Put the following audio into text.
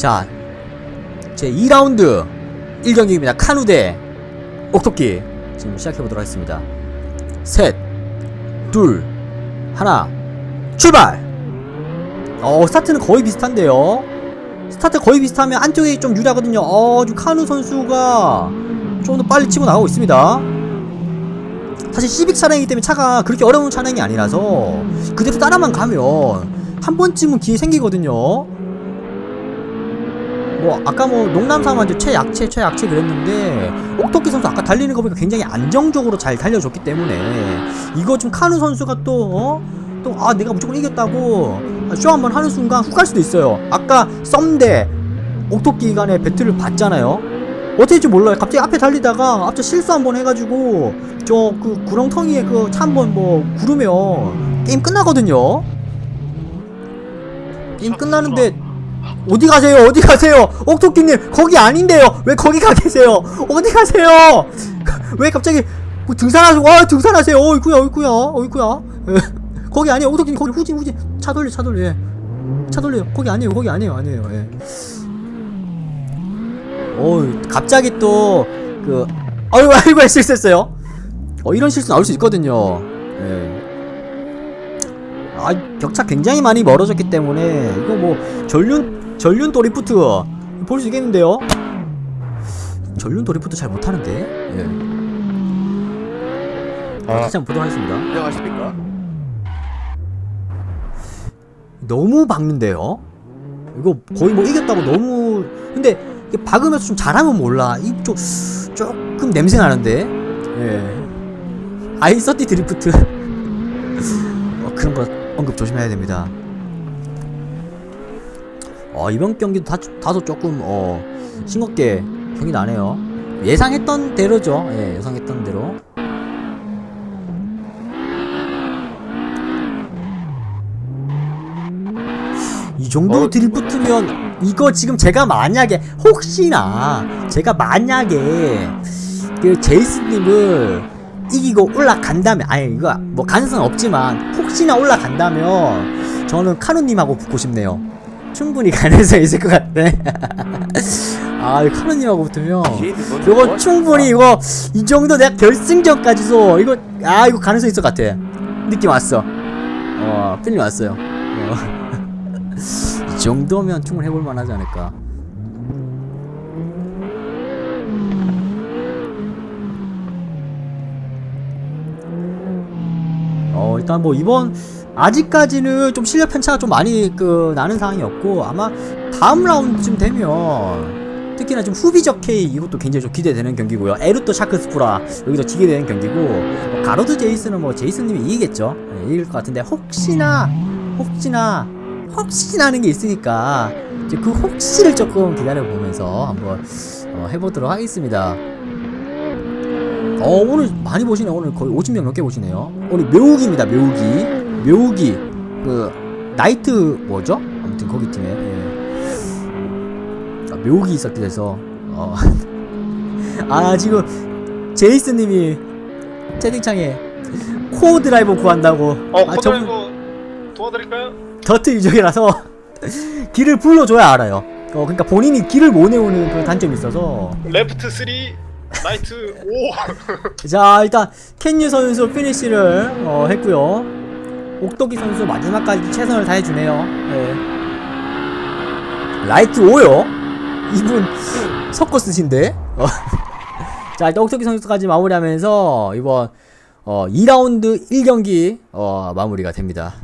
자, 제 2라운드 1경기입니다. 카누 대 옥토끼. 지금 시작해보도록 하겠습니다. 셋, 둘, 하나, 출발! 어, 스타트는 거의 비슷한데요. 스타트 거의 비슷하면 안쪽에 좀 유리하거든요. 어, 지금 카누 선수가 좀 더 빨리 치고 나가고 있습니다. 사실 시빅 차량이기 때문에 차가 그렇게 어려운 차량이 아니라서 그대로 따라만 가면 한 번쯤은 기회 생기거든요. 뭐 아까 뭐 농담삼아 최약체 최약체 그랬는데 옥토끼 선수 아까 달리는 거 보니까 굉장히 안정적으로 잘 달려줬기 때문에 이거 좀 카누 선수가 또 어? 또아 내가 무조건 이겼다고 쇼 한번 하는 순간 훅 갈 수도 있어요. 아까 썸대 옥토끼 간의 배틀을 봤잖아요. 어떻게 될지 몰라요. 갑자기 앞에 달리다가 앞에 실수 한번 해가지고 저 그 구렁텅이에 그 차 한번 뭐 구르면 게임 끝나거든요. 게임 끝나는데 어디 가세요? 어디 가세요? 옥토끼님 거기 아닌데요? 왜 거기 가 계세요? 어디 가세요? 왜 갑자기 뭐 등산하시고 와 등산하세요? 어이구야 어이구야 어이구야 거기 아니에요 옥토끼님 거기 후진 후진 차 돌려 차 돌려 예. 차 돌려 거기 아니에요 거기 아니에요 아니에요 예. 어이 갑자기 또 그 아이고 아이고 실수했어요 어 이런 실수 나올 수 있거든요 예. 아 격차 굉장히 많이 멀어졌기 때문에 이거 뭐 전륜 전륜 도리프트 볼 수 있겠는데요? 전륜 도리프트 잘 못하는데? 예. 아, 다시 한번 보도록 하겠습니다. 인정하십니까? 너무 박는데요? 이거 거의 뭐 이겼다고 너무 근데 이게 박으면서 좀 잘하면 몰라. 이좀 조금 냄새 나는데? 예. 아이 서티 드리프트. 어, 그런 거 언급 조심해야 됩니다. 어 이번 경기도 다, 다소 조금 어 싱겁게 경기 나네요. 예상했던 대로죠. 예 예상했던 대로. 이 정도 어? 드리프트면 이거 지금 제가 만약에 혹시나 제가 만약에 그 제이스님을 이기고 올라간다면 아니 이거 뭐 가능성 없지만 혹시나 올라간다면 저는 카누님하고 붙고 싶네요. 충분히 가능성 있을 것 같네 아이 카누님하고 붙으면 이거 충분히 이거 이 정도 내가 결승전까지도 이거 아 이거 가능성 있을 것 같아. 느낌 왔어. 어 필리 왔어요. 어. 이 정도면 충분히 해볼 만하지 않을까 어 일단 뭐 이번 아직까지는 좀 실력 편차가 좀 많이 그 나는 상황이었고 아마 다음 라운드쯤 되면 특히나 좀 후비적 K 이것도 굉장히 좀 기대되는 경기고요 에루토 샤크스프라 여기도 기대되는 경기고 뭐 가로드 제이스는 뭐 제이스님이 이기겠죠 네, 이길 것 같은데 혹시나 혹시나 혹시나 하는 게 있으니까 그 혹시를 조금 기다려 보면서 한번 어, 해보도록 하겠습니다. 어 오늘 많이 보시네 오늘 거의 50명 넘게 보시네요. 오늘 묘욱입니다 묘욱이 묘욱이 그 나이트 뭐죠? 아무튼 거기 팀에 예. 아, 묘욱이 있었게 돼서 어. 아 지금 제이스님이 채팅창에 코어 드라이버 구한다고 어, 아, 저분- 코드라이버 도와드릴까요? 더트 유적이라서 길을 불러줘야 알아요. 어, 그러니까 본인이 길을 못 외우는 그런 단점이 있어서. 레프트 3, 라이트 5. 자, 일단 켄유 선수 피니시를 어, 했고요. 옥도기 선수 마지막까지 최선을 다해주네요. 예. 라이트 5요? 이분 섞어 쓰신데? 어. 자, 일단 옥도기 선수까지 마무리하면서 이번 어, 2라운드 1경기 어, 마무리가 됩니다.